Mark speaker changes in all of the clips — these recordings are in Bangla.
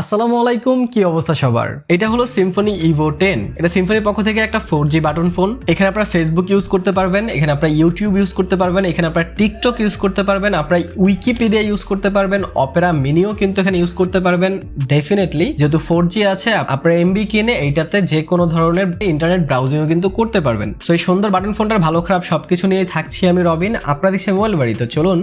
Speaker 1: আসসালামু আলাইকুম, কি অবস্থা সবার? এটা হলো সিম্ফনি ইভো টেন এটা সিম্ফনির পক্ষ থেকে একটা ফোর জি বাটন ফোন। এখানে আপনারা ফেসবুক ইউজ করতে পারবেন, এখানে আপনারা ইউটিউব ইউজ করতে পারবেন, এখানে আপনারা টিকটক ইউজ করতে পারবেন, আপনারা উইকিপিডিয়া ইউজ করতে পারবেন অপেরা মিনিও কিন্তু এখানে ইউজ করতে পারবেন। ডেফিনেটলি যেহেতু ফোর জি আছে আপনারা এমবি কিনে এইটাতে যে কোনো ধরনের ইন্টারনেট ব্রাউজিংও কিন্তু করতে পারবেন। সো এই সুন্দর বাটন ফোনটার ভালো খারাপ সবকিছু নিয়ে থাকছি আমি রবিন আপনারা দেখছি মোবাইল বাড়ি। তো চলুন,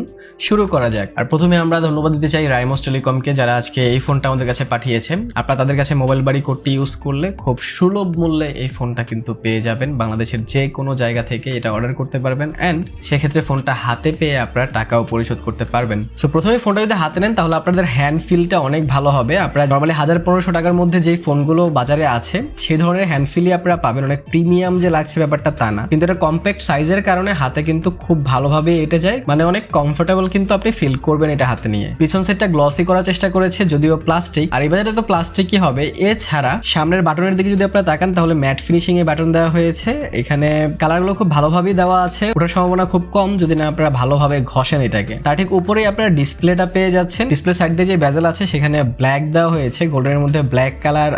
Speaker 1: শুরু করা যাক। আর প্রথমে আমরা ধন্যবাদ দিতে চাই রাইমোস টেলিকমকে যারা আজকে এই ফোনটা আমাদের কাছে পাঠিয়েছে আপনারা তাদের কাছে মোবাইল বাড়ি কোডটি ইউজ করলে খুব সুলভ মূল্যে এই ফোনটা কিন্তু পেয়ে যাবেন। বাংলাদেশের যে কোনো জায়গা থেকে এটা অর্ডার করতে পারবেন। অ্যান্ড সেক্ষেত্রে ফোনটা হাতে পেয়ে আপনারা টাকাও পরিশোধ করতে পারবেন। সো প্রথমে ফোনটা যদি হাতে নেন, তাহলে আপনাদের হ্যান্ড ফিলটা অনেক ভালো হবে। আপনারা নর্মালি হাজার পনেরোশো টাকার মধ্যে যেই ফোনগুলো বাজারে আছে, সেই ধরনের হ্যান্ড ফিলই আপনারা পাবেন। অনেক প্রিমিয়াম যে লাগছে ব্যাপারটা তা না। কিন্তু এটা কম্প্যাক্ট সাইজের কারণে হাতে কিন্তু খুব ভালোভাবে এটে যায়। মানে অনেক কমফোর্টেবল কিন্তু আপনি ফিল করবেন এটা হাতে নিয়ে। পিছন সেটটা গ্লসি করার চেষ্টা করেছে, যদিও প্লাস্টিক আর এই বাজারে তো প্লাস্টিকই হবে। এছাড়া সামনের বাটনের দিকে যদি আপনারা তাকান, তাহলে ম্যাট ফিনিশিং এ বাটন দেওয়া হয়েছে। এখানে কালারগুলো খুব ভালোভাবেই দেওয়া আছে। ওটার সম্ভাবনা খুব কম, যদি না আপনারা ভালোভাবে ঘষেন এটাকে। তার ঠিক উপরেই আপনারা ডিসপ্লেটা পেয়ে যাচ্ছেন। ডিসপ্লে সাইড দিয়ে যে বেজেল আছে, সেখানে ব্ল্যাক দেওয়া হয়েছে। গোল্ডেনের মধ্যে ব্ল্যাক কালার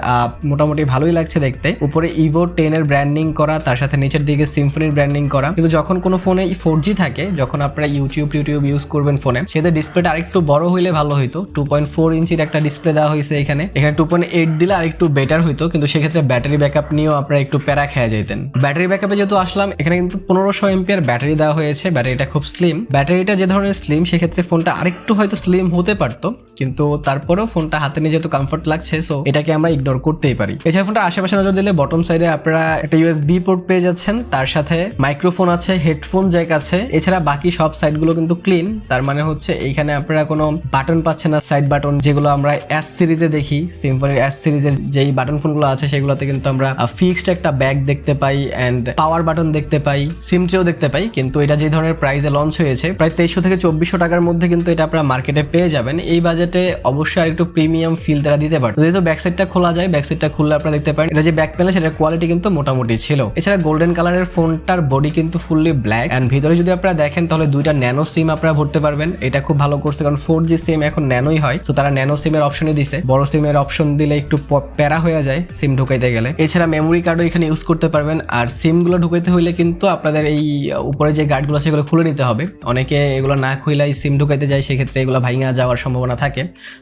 Speaker 1: মোটামুটি ভালোই লাগছে দেখতে। উপরে ইভো টেন এর ব্র্যান্ডিং করা, তার সাথে নিচের দিকে সিম্ফনির ব্র্যান্ডিং করা। কিন্তু যখন কোনো ফোনে ফোর জি থাকে, যখন আপনারা ইউটিউব ইউটিউব ইউজ করবেন ফোনে সেটা ডিসপ্লেটা আরেকটু বড় হইলে ভালো হইতো। টু পয়েন্ট ফোর ইঞ্চির একটা ডিসপ্লে দেওয়া হয়েছে এখানে। এখানে টু পয়েন্ট এইট দিলে আরেকটু বেটার হইতো, কিন্তু সেক্ষেত্রে ব্যাটারি ব্যাক আপ নিয়েও আপনারা একটু প্যারা খেয়ে যেতেন ব্যাটারি ব্যাক আপে যেহেতু আসলাম, এখানে কিন্তু পনেরোশো এমপিয়ার ব্যাটারি দেওয়া হয়েছে ব্যাটারিটা খুব স্লিম ব্যাটারিটা যে ধরনের স্লিম সেক্ষেত্রে ফোনটা আরেকটু হয়তো স্লিম হতে পারতো। কিন্তু তারপরেও ফোনটা হাতে নিয়ে যেহেতু কমফোর্ট লাগছে সো এটাকে আমরা ইগনোর করতেই পারি। এছাড়া ফোনটা আশেপাশে নজর দিলে বটম সাইডে আপনারা একটা ইউএসবি পোর্ট পেয়ে যাচ্ছেন, তার সাথে মাইক্রোফোন আছে হেডফোন জ্যাক আছে। এছাড়া বাকি সব সাইডগুলো কিন্তু ক্লিন তার মানে হচ্ছে এইখানে আপনারা কোনো বাটন পাচ্ছেন না সাইড বাটন যেগুলো আমরা এস সিরিজে দেখি সিম্পলের এস সিরিজের যেই বাটন ফোনগুলো আছে, সেগুলোতে কিন্তু আমরা ফিক্সড একটা ব্যাগ দেখতে পাই অ্যান্ড পাওয়ার বাটন দেখতে পাই সিম ট্রেও দেখতে পাই, কিন্তু এটা যে ধরনের প্রাইসে লঞ্চ হয়েছে, প্রায় তেইশশো থেকে চব্বিশশো টাকার মধ্যে কিন্তু এটা আপনারা মার্কেটে পেয়ে যাবেন। এই বাজেটে অবশ্যই আর একটু প্রিমিয়াম ফিল তারা দিতে পারে। যেহেতু ব্যাক সাইডটা খোলা যায় ব্যাক সাইডটা খুললে আপনারা দেখতে পারেন। এটা যে ব্যাক প্যানেল সেটার কোয়ালিটি কিন্তু মোটামুটি ছিল। এছাড়া গোল্ডেন কালারের ফোনটার বডি কিন্তু ফুললি ব্ল্যাক অ্যান্ড ভিতরে যদি আপনারা দেখেন, তাহলে দুইটা ন্যানো সিম আপনারা ভরতে পারবেন। এটা খুব ভালো করছে, কারণ ফোর জি সিম এখন ন্যানোই হয়। তো তারা ন্যানো সিমের অপশনই দিছে। বড় সিমের অপশন দিলে একটু প্যারা হয়ে যায় সিম ঢুকাইতে গেলে। এছাড়া মেমোরি কার্ডও এখানে ইউজ করতে পারবেন। আর সিমগুলো ঢুকাইতে হইলে কিন্তু আপনাদের এই উপরে যে গার্ডগুলো সেগুলো খুলে নিতে হবে। অনেকে এগুলো না খুইলাই সিম ঢুকাইতে যায়, সেক্ষেত্রে এগুলো ভাঙা যাওয়ার সম্ভাবনা থাকে।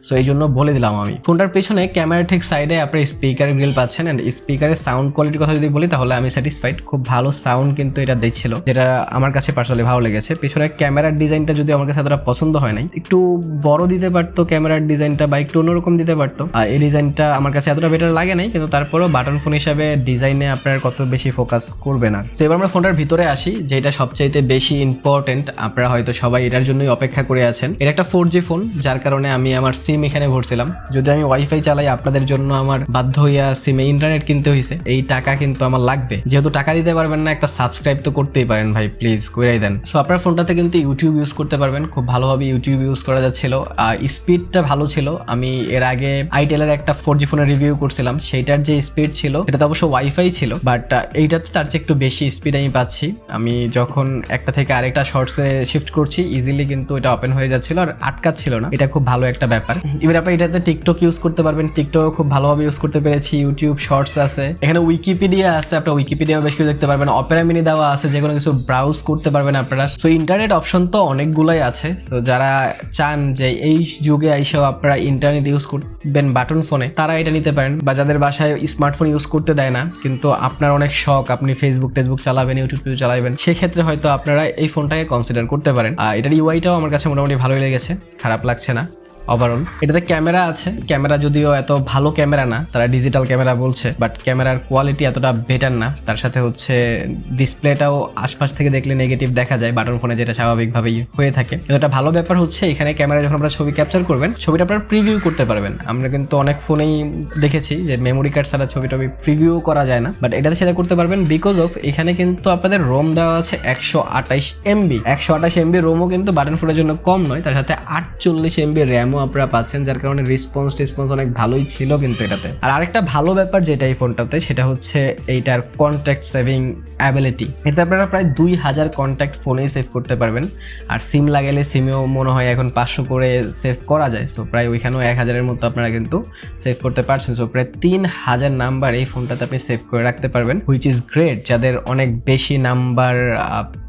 Speaker 1: সো এই জন্য বলে দিলাম আমি। ফোনটার পেছনে ক্যামেরা ঠিক সাইডে আপনার স্পিকার গ্রিল পাচ্ছেন অ্যান্ড স্পিকারের সাউন্ড কোয়ালিটির কথা যদি বলি, তাহলে আমি স্যাটিসফাইড খুব ভালো সাউন্ড কিন্তু এটা দিচ্ছিল, যেটা আমার কাছে পার্সোনালি ভালো লেগেছে। পেছনে ক্যামেরার ডিজাইনটা যদি আমার কাছে এতটা পছন্দ হয় নাই, একটু বড় দিতে পারতো ক্যামেরার ডিজাইনটা বা একটু অন্যরকম দিতে পারতো। আর এই ডিজাইনটা আমার কাছে এতটা বেটার লাগে নাই, কিন্তু তারপরেও বাটন ফোন হিসাবে ডিজাইনে আপনার কত বেশি ফোকাস করবে না। তো এবার আমরা ফোনটার ভিতরে আসি, যেটা সবচাইতে বেশি ইম্পর্টেন্ট আপনারা হয়তো সবাই এটার জন্যই অপেক্ষা করে আছেন। এটা একটা ফোর জি ফোন যার কারণে আমি আমার সিম এখানে ভরছিলাম। যদি আমি ওয়াইফাই চালাই, আপনাদের জন্য আমার বাধ্য হইয়া সিমে ইন্টারনেট কিনতে হয়েছে এই টাকা কিন্তু আমার লাগবে। যেহেতু টাকা দিতে পারবেন না, একটা সাবস্ক্রাইব তো করতেই পারেন ভাই প্লিজ কইরাই দেন। সো আপনার ফোনটাতে কিন্তু ইউটিউব ইউজ করতে পারবেন। খুব ভালোভাবে ইউটিউব ইউজ করা যাচ্ছিল। স্পিডটা ভালো ছিল। আমি এর আগে আইটেলের একটা ফোর জি ফোনের রিভিউ করছিলাম। সেইটার যে স্পিড ছিল এটা তো অবশ্য ওয়াইফাই ছিল। বাট এইটাতে তার চেয়ে একটু বেশি স্পিড আমি পাচ্ছি। আমি যখন একটা থেকে আরেকটা শর্টসে শিফট করছি ইজিলি কিন্তু এটা ওপেন হয়ে যাচ্ছিল। আর আটকাচ্ছিল না। এটা খুব ভালো একটা ব্যাপার। এবার আপনি এটাতে টিকটক ইউজ করতে পারবেন। টিকটক খুব ভালোভাবে ইউজ করতে পেরেছি ইউটিউব শর্টস আছে। এখানে উইকিপিডিয়া আছে, আপনার উইকিপিডিয়া বেশ কিছু দেখতে পারবেন। অপেরা মিনি দেওয়া আছে যে কোনো কিছু ব্রাউজ করতে পারবেন আপনারা। সো ইন্টারনেট অপশন তো অনেকগুলাই আছে। তো যারা চান যে এই যুগে আইসেও আপনারা ইন্টারনেট ইউজ করবেন বাটন ফোনে তারা এটা নিতে পারেন। বা যাদের বাসায় স্মার্টফোন ইউজ করতে দেয় না, কিন্তু আপনার অনেক শখ, আপনি ফেসবুক টেসবুক চালাবেন ইউটিউব টিউব চালাবেন সেক্ষেত্রে হয়তো আপনারা এই ফোনটাকে কনসিডার করতে পারেন। আর এটার ইউআইটাও আমার কাছে মোটামুটি ভালোই লেগেছে, খারাপ লাগছে না। ওভারঅল এটাতে ক্যামেরা আছে। ক্যামেরা যদিও এত ভালো ক্যামেরা না, তারা ডিজিটাল ক্যামেরা বলছে বাট ক্যামেরার কোয়ালিটি এতটা বেটার না। তার সাথে হচ্ছে ডিসপ্লেটাও আশপাশ থেকে দেখলে নেগেটিভ দেখা যায় বাটন ফোনে যেটা স্বাভাবিকভাবেই হয়ে থাকে। একটা ভালো ব্যাপার হচ্ছে, এখানে ক্যামেরা যখন আপনারা ছবি ক্যাপচার করবেন, ছবিটা আপনারা প্রিভিউ করতে পারবেন। আমরা কিন্তু অনেক ফোনেই দেখেছি যে মেমোরি কার্ড ছাড়া ছবি টবি প্রিভিউ করা যায় না বাট এটাতে সেটা করতে পারবেন বিকজ অফ এখানে কিন্তু আপনাদের রোম দেওয়া আছে একশো আঠাইশ এমবি একশো আঠাশ এমবি রোমও কিন্তু বাটন ফোনের জন্য কম নয়, তার সাথে আটচল্লিশ এমবি র্যামও আপনারা পাচ্ছেন, যার কারণে রেসপন্স টেসপন্স অনেক ভালোই ছিল কিন্তু এটাতে। আর আরেকটা ভালো ব্যাপার যেটা এই ফোনটাতে, সেটা হচ্ছে এইটার কন্ট্যাক্ট সেভিং অ্যাবিলিটি এতে আপনারা প্রায় দুই হাজার কন্ট্যাক্ট ফোনেই সেভ করতে পারবেন। আর সিম লাগালে সিমেও মনে হয় এখন পাঁচশো করে সেভ করা যায়। সো প্রায় ওইখানেও এক হাজারের মতো আপনারা কিন্তু সেভ করতে পারছেন। সো প্রায় তিন হাজার নাম্বার এই ফোনটাতে আপনি সেভ করে রাখতে পারবেন হুইচ ইজ গ্রেট যাদের অনেক বেশি নাম্বার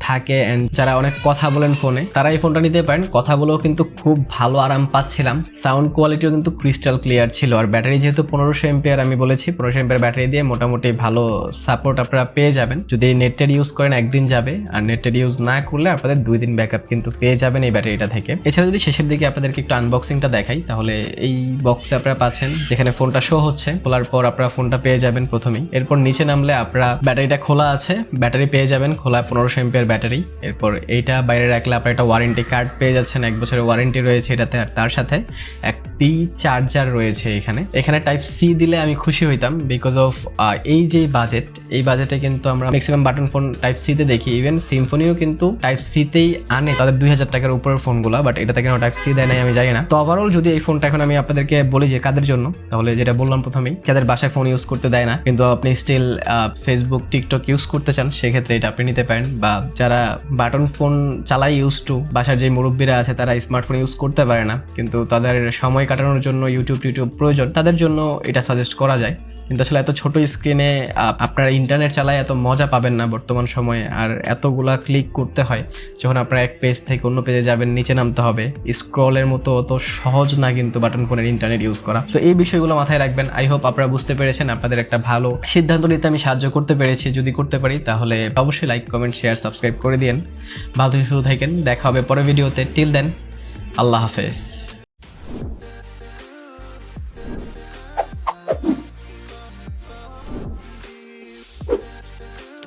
Speaker 1: থাকে অ্যান্ড যারা অনেক কথা বলেন ফোনে তারা এই ফোনটা নিতে পারেন। কথা বলেও কিন্তু খুব ভালো আরাম পাচ্ছিলাম। সাউন্ড কোয়ালিটিও কিন্তু ক্রিস্টাল ক্লিয়ার ছিল। আর ব্যাটারি যেহেতু পনেরোশো এমপিয়ার আমি বলেছি, পনেরোশো এমপিয়ার ব্যাটারি দিয়ে মোটামুটি ভালো সাপোর্ট আপনারা পেয়ে যাবেন। যদি নেটের ইউজ করেন, একদিন যাবে। আর নেটের ইউজ না করলে আপনাদের দুই দিন ব্যাকআপ কিন্তু পেয়ে যাবেন এই ব্যাটারিটা থেকে। এছাড়া যদি শেষের দিকে আপনাদেরকে একটু আনবক্সিংটা দেখাই, তাহলে এই বক্সে আপনারা পাচ্ছেন, যেখানে ফোনটা শো হচ্ছে। খোলার পর আপনারা ফোনটা পেয়ে যাবেন প্রথমেই। এরপর নিচে নামলে আপনারা ব্যাটারিটা খোলা আছে, ব্যাটারি পেয়ে যাবেন, খোলা পনেরোশো এমপিয়ার ব্যাটারি। এরপর এইটা বাইরে রাখলে আপনারা একটা ওয়ারেন্টি কার্ড পেয়ে যাচ্ছেন, এক বছরের ওয়ারেন্টি রয়েছে এটাতে। আর তার সাথে একটি চার্জার রয়েছে এখানে। এখানে টাইপ সি দিলে আমি খুশি হইতাম বিকজ অফ এই যে বাজেট এই বাজেটে কিন্তু আমরা ম্যাক্সিমাম বাটন ফোন টাইপ সিতে দেখি। ইভেন সিম্ফনিও কিন্তু টাইপ সিতেই আনে তাদের দুই হাজার টাকার উপরের ফোনগুলো বাট এটাতে কেন টাইপ সি দেয় নাই, আমি জানি না। তো ওভারঅল যদি এই ফোনটা এখন আমি আপনাদেরকে বলি যে কাদের জন্য, তাহলে যেটা বললাম প্রথমেই, যাদের বাসায় ফোন ইউজ করতে দেয় না, কিন্তু আপনি স্টিল ফেসবুক টিকটক ইউজ করতে চান, সেক্ষেত্রে এটা আপনি নিতে পারেন। বা যারা বাটন ফোন চালাই ইউজ টু বাসার যে মুরব্বীরা আছে, তারা স্মার্টফোন ইউজ করতে পারে না, কিন্তু তাদের সময় কাটানোর জন্য ইউটিউব টিউটিউব প্রয়োজন, তাদের জন্য এটা সাজেস্ট করা যায়। কিন্তু আসলে এত ছোট স্ক্রিনে আপনারা ইন্টারনেট চালায় এত মজা পাবেন না বর্তমান সময়ে, আর এতগুলা ক্লিক করতে হয়, যখন আপনারা এক পেজ থেকে অন্য পেজে যাবেন, নিচে নামতে হবে স্ক্রলের মতো অত সহজ না কিন্তু বাটন ফোনের ইন্টারনেট ইউজ করা। সো এই বিষয়গুলো মাথায় রাখবেন। আই হোপ আপনারা বুঝতে পেরেছেন, আপনাদের একটা ভালো সিদ্ধান্ত নিতে আমি সাহায্য করতে পেরেছি। যদি করতে পারি, তাহলে অবশ্যই লাইক কমেন্ট শেয়ার সাবস্ক্রাইব করে দিন ভালো থেকে শুরু থাকেন। দেখা হবে পরের ভিডিওতে টিল দেন আল্লাহ হাফেজ।